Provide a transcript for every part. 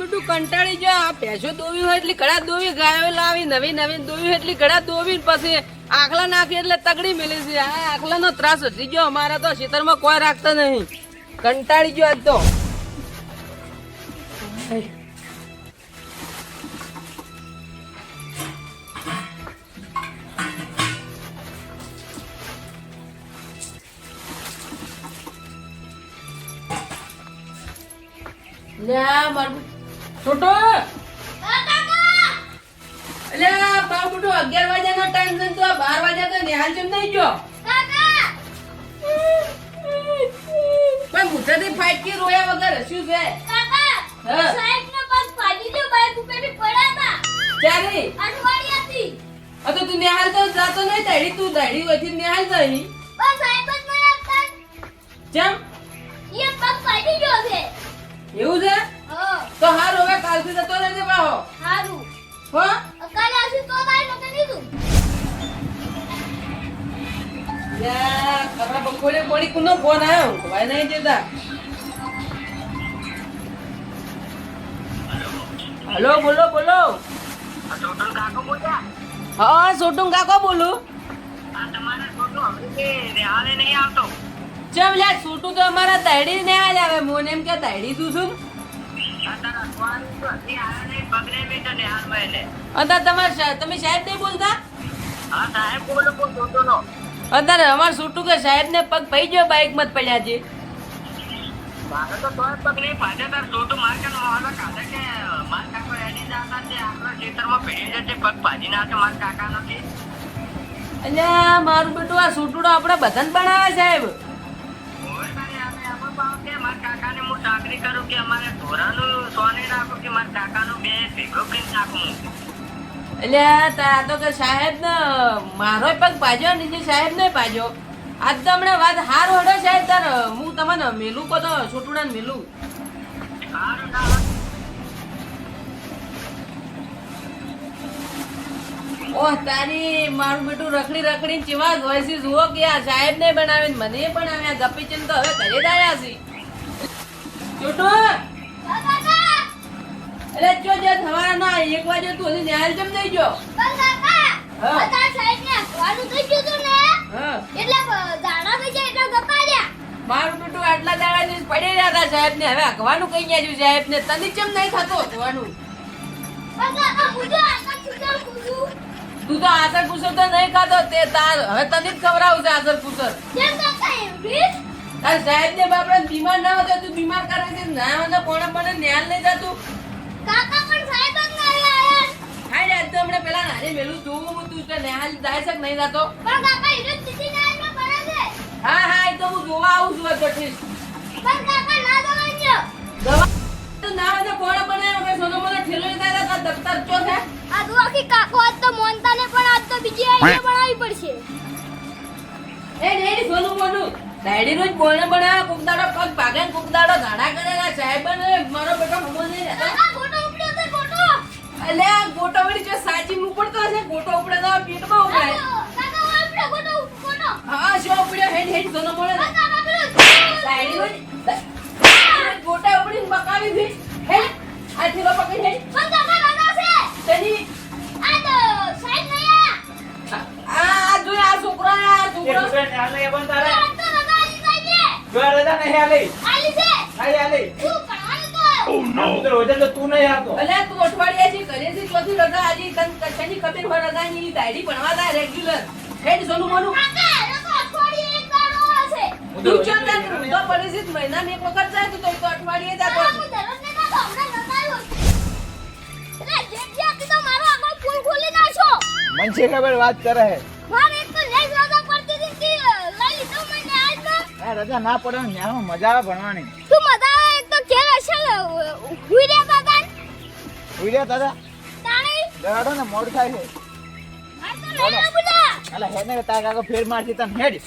બધું કંટાળી ગયો. આ ભેંસો દોવી હોય એટલી ઘડા દોવી, ગાયો લાવી, નવી નવી દોવી હોય એટલી ઘડા દોવી પછી આખલા નાખી એટલે તગડી મેલી છે. આ આખલાનો ત્રાસ વધી ગયો. અમારા તો ખેતરમાં કોઈ રાખતા નહીં. કંટાળી ગયો આજ તો. આ મારું છોટો. એટલે મારું મોટું અગિયાર વાગ્યાનો ટાઈમ છે તો આ બાર વાગ્યા તો નિહાલ જેમ નહીં ગયો? પણ મુઠ્ઠાથી ફાટકી રોયા વગર શું છે. તું નિહાલ તો જાતો નહીં તડી તું દડી હોય નિહાલ જઈ જેમ એવું છે? તો હાર હવે કાલથી જતો રહેજે પાહો. હો? યા કપડા બપોરે પડી કુનો ફોન આવ્યો ભાઈ નહીં હલો બોલો બોલો. હા સોટું કાકો બોલું. ચમ લ્યા સોટું તો અમારા દાડી ને આવે. મોને એમ કે દાડી તું છું અત્યારે તમારે તમે સાહેબ નહીં બોલતા? અત્યારે અમારે સોટું કે સાહેબ ને પગ પઈ ગયો બાઈકમાં પડ્યા છે. મારું બેટું આ સુટુડો આપણે બધાને બનાવે સાહેબ. એટલે તા તો કે સાહેબ ને મારો પગ પાજો નીચે સાહેબ ને પાજો. આજ તો હમણાં વાત હાર ઓઢો સાહેબ તાર હું તમને મેલું કો તો છોટુડા ને મેલું ઓહ તારી મારું બેટું રખડી રખડી ચીવા છે. જુઓ કે આ સાહેબ ને બનાવીને મને બનાવ્યા ગપી ચિંતા તો હવે ઘરે જ આવ્યા છે. છોટુ એટલે જો જે થવાના ના એક વાગે તું હજી ન્યાય જમ નહીં ગયો? હા. મારું બેટું આટલા દાડા થી પડી રહ્યા હતા સાહેબ ને. હવે અખવાનું કઈ ગયા છું સાહેબ ને? તને કેમ નહીં થતો અખવાનું તું તો આસર કુસર તો નહીં ખાતો તે તાર. હવે તને જ ખવડાવું છે આસર કુસર તાર સાહેબ ને બાપડે બીમાર ના હતા તું બીમાર કરે છે. ના હોય તો કાકા પણ ન્યાલ નહીં થતું હાય રે આજ તો હમણાં પેલા નારે મેલું જોવું હું તું કે ન્યાલ જાય છે કે પડે છે. હા હા એ તો હું જોવા આવું છું પછી દવા તો ના હોય તો કોણે બનાવ્યો? કે સોનો મને ઠેલો લેતા હતા તાર દફતર ચો છે? કાકો આજ તો મોનતા ને પણ આજ તો બીજી આઈડિયા બનાવવી પડશે. એ રેડી સોનું મોનું. ડેડી નું જ બોલને બનાવ્યા કોક દાડો પગ ભાગે ને કોક દાડો ધાડા કરેલા સાહેબ ને મારો બેટો હમો નહીં રહેતો. ગોટો ઉપડ્યો ગોટો. ગોટો વળી જો સાચી મુકડતો હશે ગોટો ઉપડે તો પેટમાં ઉભરાય કાકા કાકા ઉપડ્યો ગોટો ગોટો. હા શો ઉપડ્યો હેડ હેડ સોનો મોળે કાકા પેલું ડાયરી નું ગોટા ઉપડીને મનસે ખબર વાત કરે હે? મારે એક તો લેસ રજા પડતી હતી લઈ લીધો મને આજ તો. રજા ના પડે ને ન્યામાં મજા આવે ભણવાની. તું મજા આવે એક તો ઘેર હશે હુઈ કાકા ઉઈ રહ્યા દાદા. તાણી. દરાડો ને મોડ થાય છે. અલા હે ને તાર કાકો ફેર મારતી તને હેડ.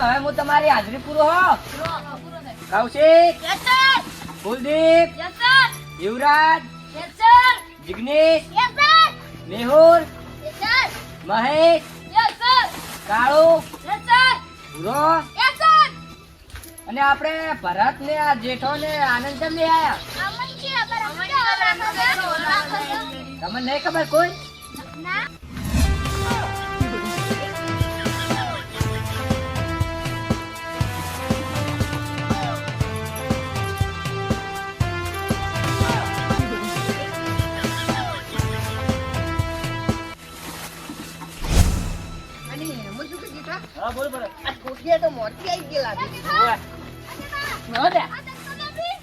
હવે હું તમારી હાજરી પૂરો હો. પૂરો Kaushik yes sir. Kuldeep yes sir. Yuvraj yes sir. Jignesh yes sir. Mehul Mahesh yes sir Kalu yes sir Bhuro yes sir અને આપણે ભરત ને આ જેઠો ને આનંદ કેમ લઈ આયા. તમને નહીં ખબર કોઈ ના આ ધક્કો નથી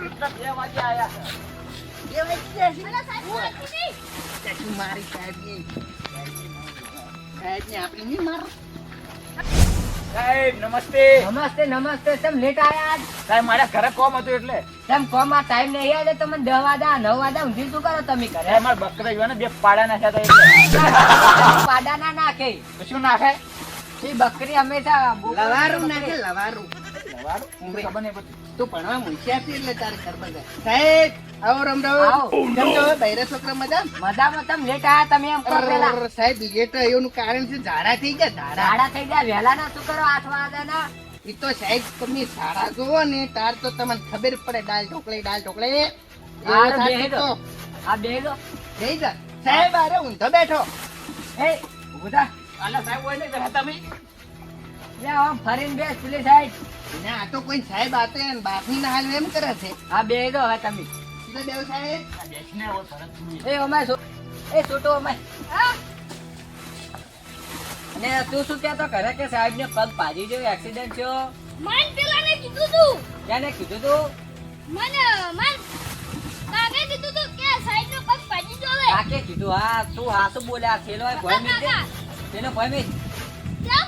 કેટલા બે વાગે આયા પેલા સાહેબ બોલાતી હતી. સાહેબ નમસ્તે. નમસ્તે નમસ્તે. તમ લેટ આયા આજ? સાહેબ મારા ઘરે કોમ હતું એટલે. તેમ કોમ? આ ટાઈમ નહીં આજે તમે દસ વાદા નવ વાદા ઊંધી શું કરો તમે ઘરે? સાહેબ મારા બકરા જોવા ને બે પાડા નાખ્યા હતા પાડા ના નાખે. શું નાખે? એ બકરી હંમેશા લવારું નાખે લવારું. લવારું? ઊંઘ ખબર નહીં પડતી. તું ભણવા મૂક્યા છે એટલે તારે કરવા સાહેબ આવો રમ કેમ છો? બૈરા છોકરા મજા મજામાં. તમે લેટ આયા? તમે એમ પેલા. સાહેબ લેટ એનું કારણ છે ઝાડા થઈ ગયા ઝાડા. રાડા થઈ ગયા? વહેલા ના શું કરો? આઠ વાગ્યા એ તો સાહેબ તમે ઝાડા જોવો ને તાર તો તમને ખબર પડે દાલ ઢોકળી દાલ ઢોકળી. એવું બેહી દો. આ બે જા. સાહેબ અરે ઊંધો બેઠો. એ ઊભો આલા સાહેબ હોય ને તમે. લે આમ ફરીને બેસ પેલી સાઈડ. ને આ તો કોઈ સાહેબ આતે ને બાપની ના હાલ એમ કરે છે. આ બે દો હા તમે. એટલે દેવ સાહેબ? આ બેસીને આવો સરસ એ અમાય એ છોટો અમાય હા, અને તું શું કહેતો? ઘરે કે સાહેબ ને પગ ભાજી ગયો એક્સિડન્ટ થયો? મને પેલાને કીધું તું. કીધું તું? મને મન કાકે કીધું તું કે નો પગ કાકે કીધું? હા તું હા શું બોલે આ થેલો હોય ભોય મીટ દે તેનો ભોય કેમ?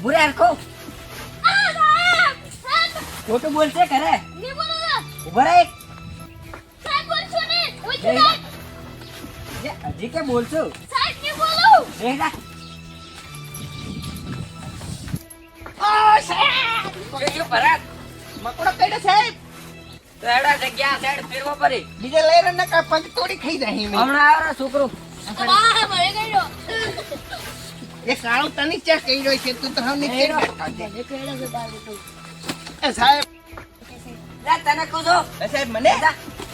ભૂરે હરખો આ સાહેબ સાહેબ ખોટું બોલશે બોલો છો. રહે હજી કે બોલશું? મકડો કઈડે સાહેબ! તો જગ્યા સાઈડ ફેરવો પડી. બીજે લઈ રહ્યા પગ તોડી ખાઈ જાય હમણાં આવે છોકરું. એ કાળું તને ચેક કરી રહ્યો છે? તું તો હવે નીચે એનો. છે. છે તો એ સાહેબ. રા તને કૂદો એ સાહેબ મને.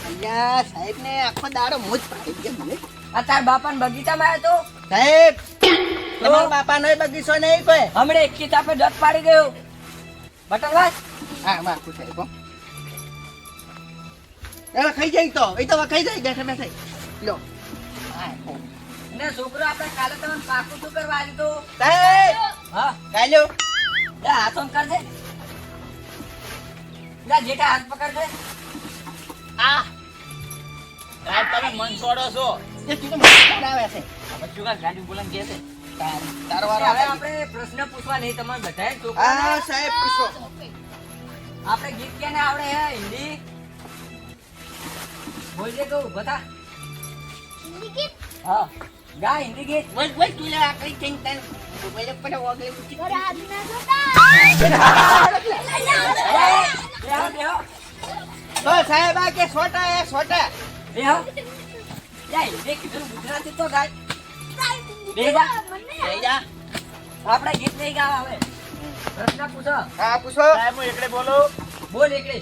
અલ્યા સાહેબ ને આખો દાડો મોજ પાડી ગયા મને. આ તાર બાપાને બગીચામાં આવ્યો સાહેબ તમારા બાપા નો બગીચો નહીં કોઈ? હમણે એક ચાપે દોત પાડી ગયો. બટરવાસ? હા માખું સાહેબ એ ખાઈ જાય તો. એ તો ખાઈ જાય બેઠા બેઠા. લો. હો. ને છોકરો આપણે કાલે તમને પાકું શું કરવા આવ્યું તો? હા? કાલ્યો લે હાથ ઓમ કરજે. ના જેઠા હાથ પકડજે. આ! સાહેબ તમે મન છોડો છો. એ તું તો મને ખવડાવે છે. હવે શું ગાડી બોલાવીને કહે છે? તારો વારો આવે. આપણે પ્રશ્ન પૂછવા નહીં તમારે બધાએ હા સાહેબ પૂછો. આપણે ગીત કેને આવડે હે હિન્દી? બોલજે તો બતા હા. વઈ વઈ તું લે આ કઈ ચિંતા નહીં. વઈ લે પડે વાગે ઉઠી. ઘરે આજના જોતા બેહો બેહો તો સાહેબ આ કે છોટા એ છોટા. બેહો લે હિન્દી કીધું ગુજરાતી તો ગાય બે જા. જઈ જા. આપણે ગીત નહીં ગાવા હવે. પ્રશ્ન પૂછો. હા પૂછો. સાહેબ હું એકડે બોલો? બોલ એકડે.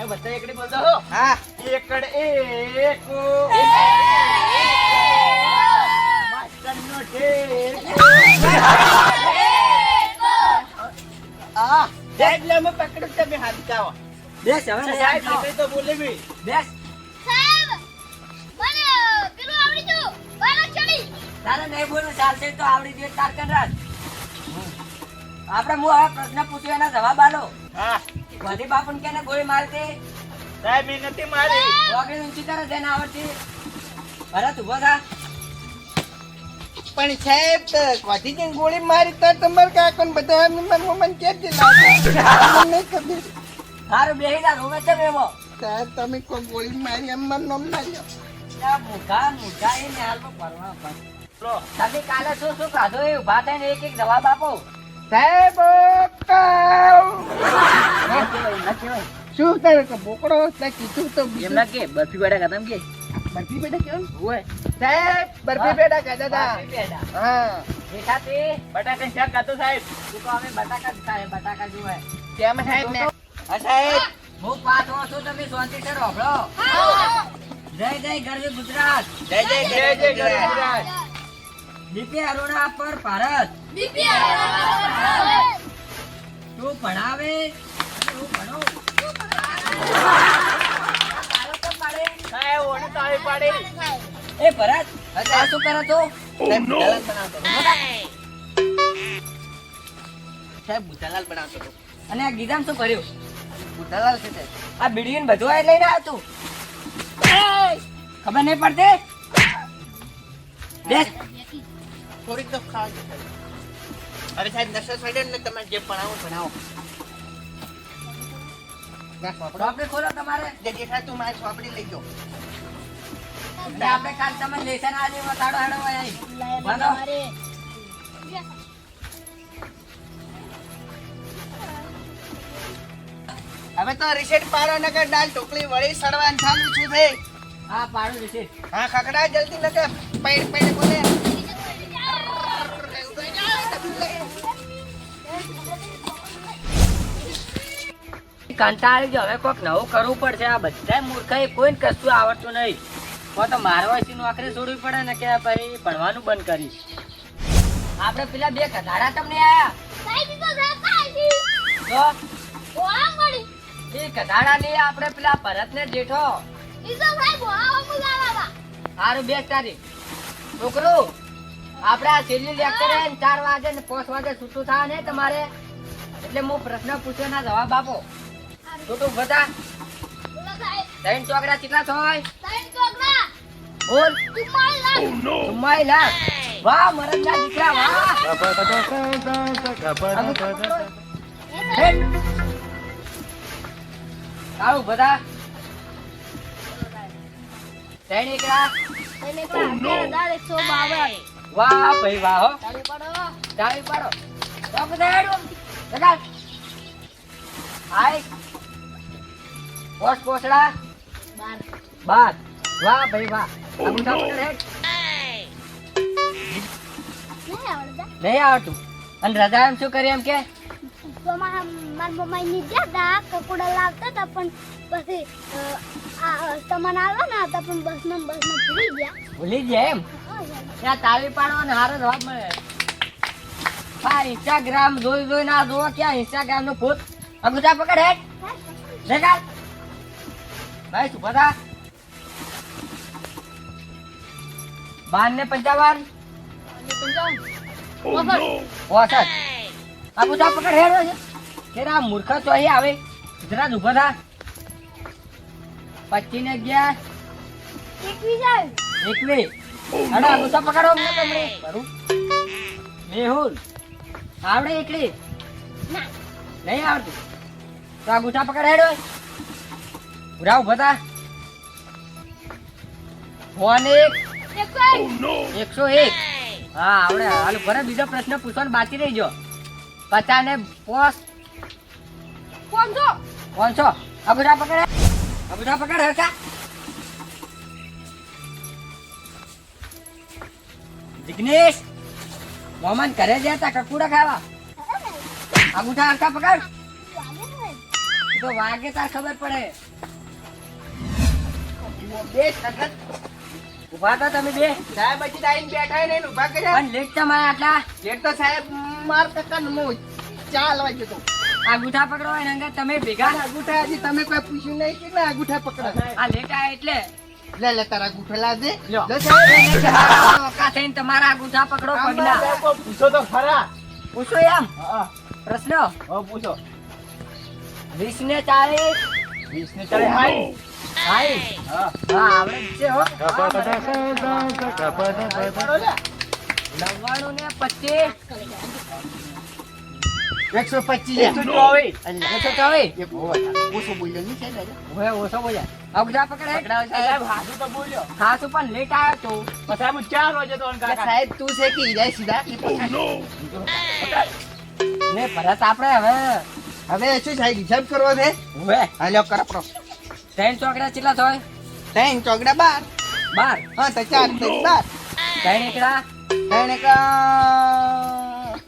એ બધા એકડે બોલતા હો? હા. એકડ એક સાહેબ લે અમે તમે બેસ હવે સાહેબ આવતો. તો બોલે બી બેસ સાહેબ મને પેલું આવડી ગયું બાળક ચડી તારે નહીં બોલું ચાલશે તો આવડી જોઈએ તાર કંડરાજ. આપણે હું હવે પ્રશ્ન પૂછ્યો એના જવાબ આલો હા બધી બાપુને કેને ગોળી મારતી સાહેબ મેં નથી મારી વગેરે ઊંચી કરે જેને આવડતી ભરત ઊભો થા પણ સાહેબ તો વધી જઈને ગોળી મારી તો તમારે કાકો ને બધા એમ મન મન કે જ નહીં ખબર. હારું બેહી જા રોવે છે મેમો. સાહેબ તમે કોઈ ગોળી મારી એમ મન નમ ના લ્યો. મૂઢા મૂઢા એને હાલમાં તમે કાલે શું શું ખાધું? એ ઊભા થઈને એક એક જવાબ આપો. સાહેબ શું તારે બોકડો કીધું તો. એમના કે બરફી વાળા ખાતા કે? બરફી પેડા કેવું? હોય. સાહેબ બરફી પેડા કહેતા હતા. હા. દેખાતી બટાકા શાક ખાતો સાહેબ? તું તો અમે બટાકા જ ખાય બટાકા જોવે કેમ સાહેબ ને? હા સાહેબ. હું હો છું તમે શાંતિ સર હોભળો જય જય ગરવી ગુજરાત. જય જય જય જય ગુજરાત. બીપી અરુણા પર ભારત. બીપી આવે તું ભણાવે હું ભણું. સાહેબ ઓને તાળી પાડી. એ ભરત આ શું કરો છો? સાહેબ ભૂતાલાલ બનાવતો હતો. સાહેબ ભૂતાલાલ બનાવતો હતો. અને આ ગીધામ શું કર્યું? ભૂતાલાલ છે આ બીડીયું બધું આ લઈને આવ્યો તું. ખબર નહીં પડતી? બેસ. થોડીક તો ખાવા અરે સાહેબ નશો ચડ્યો ને તમે જે ભણાવો ભણાવો. ના ખોલો તમારે. જે જેઠા તું મારી સોપડી લઈ જાઓ એટલે આપણે કાલ તમે લેસન આજે વતાડો હેડો અહીં વાંધો હવે તો રિસેટ પાડો નકર દાલ ટોકલી વળી સડવાનું ચાલુ છું ભાઈ. હા પાડું રિસેટ હા ખકડા જલ્દી નકર પૈડ પૈડ બોલે. કંટાળી ગયો હવે કોઈક નવું કરવું પડશે. આ બધા મૂર્ખાઈ કોઈને કશું આવડતું નહીં. તો મારવાસી નોકરી છોડવી પડે ને કે ભાઈ ભણવાનું બંધ કરીશ. આપણે પેલા બે કધાડા તમને આયા. એ કધાડા ની આપણે પેલા ભરત ને જેઠો. સારું બે તારી. છોકરો, આપણે આ છેલ્લી લેક્ચર ચાર વાગે ને પાંચ વાગે છૂટું થાય ને તમારે. એટલે હું પ્રશ્ન પૂછ્યો ના જવાબ આપો. છોટું બધા ત્રણ ચોકડા કેટલા થાય? બોલ. લાખ વાહ મરદના દીકરા વાહ. આવું બધા? એકસો બાવન. વાહ ભાઈ વાહ હો. ચાલી પડો. ચાવી પાડો. તો બધા હેડો. હાય. પોસ્ટ પોસડા. બાર. બાર. વાહ ભાઈ વાહ. અંગૂઠા નહીં આવડતું. અને રજા એમ શું કરી એમ કે? તો મારા મારા મમ્મા ની ગયા હતા કકુડા લાવતા હતા પણ પછી તમને આવવાના હતા પણ બસમાં બસમાં ભૂલી ગયા. ભૂલી ગયા એમ? ત્યાં તાળી પાડો અને હારો જવાબ મળે. હા ઇન્સ્ટાગ્રામ જોઈ જોઈ ના જોવો ક્યાં ઇન્સ્ટાગ્રામ નો ભૂત. અંગૂઠા પકડ હેડ. ભાઈ શું બધા? બાર ને પંચાવન ઓસઠ આ બધા પકડ હેડો છે આ મૂર્ખ તો અહીં આવે. જરા ઊભો થા. પચીસ ને અગિયાર. એકવીસ અરે આ બધા પકડો અમને તમને કરું મેહુલ આવડે એકલી? નહીં આવડતું. તો આ ગુઠા પકડ હેડો ઉરા ઊભા થા. ફોન એક. એકસો એક. હા આવડે. હાલો ભરે બીજો પ્રશ્ન પૂછવાનો બાકી રહી ગયો પચાસ ને પોસ પાંચસો પાંચસો અગુઠા પકડે. અગુઠા પકડ હરકા જિગ્નેશ મોમન ઘરે ગયા તા કકુડા ખાવા. અંગૂઠા હરકા પકડ. તો વાગે તાર ખબર પડે. બે સખત ઊભા હતા તમે બે. સાહેબ હજી તો બેઠા ને ઊભા કર્યા પણ લેટ તમારે આટલા. લેટ તો સાહેબ માર કાકા નો વાગ્યો તો. અંગૂઠા પકડો હોય ને તમે ભેગા અંગૂઠા હજી તમે કોઈ પૂછ્યું નહીં કેટલા અંગૂઠા પકડો. આ લેટ આયા એટલે. લે લે તારા અંગૂઠા લાવજે લો સાહેબ. થઈને તમારા અંગૂઠા પકડો પગલા પૂછો તો ખરા. પૂછો એમ. હા. પ્રશ્ન. પૂછો. વીસ ને ચાલીસ વીસ ને ચાલે હાઈ હા હા આવડે છે હો નવ્વાણું ને પચીસ એકસો પચીસ એકસો ચોવીસ એકસો ચોવીસ ઓછો બોલ્યો નહીં સાહેબ હવે ઓછો બોલ્યા અંગૂઠા પકડે સાહેબ હાથું તો બોલ્યો ખાસું પણ લેટ આવ્યો તો સાહેબ ચાર વાગે તો સાહેબ તું છે કે સીધા ને આપણે હવે. હવે શું સાહેબ હિસાબ કરવો છે હવે. હાલ્યો કરપડો ત્રણ ચોકડા કેટલા થાય? ત્રણ ચોકડા બાર. બાર? હા તો ચાર તો બાર. ત્રણ એકડા? ત્રણ એકડા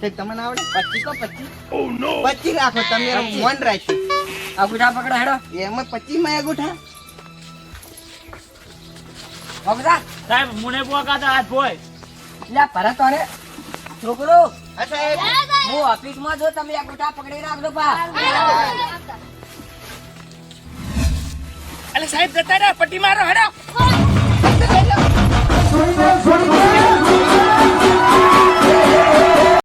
તે તમને આવડે? પચીસ તો પચીસ. પચીસ રાખો તમે મન રાખ્યું અંગૂઠા પકડો હેડો. એમાં પચીસમાં અંગૂઠા વગદા સાહેબ મુને પોકા તો હાથ ભોય લે પરત અરે છોકરો. હા સાહેબ. હું ઓફિસમાં જો તમે અંગૂઠા પકડી રાખજો પા. એટલે સાહેબ જતા રહ્યા પટ્ટી મારો હેડો.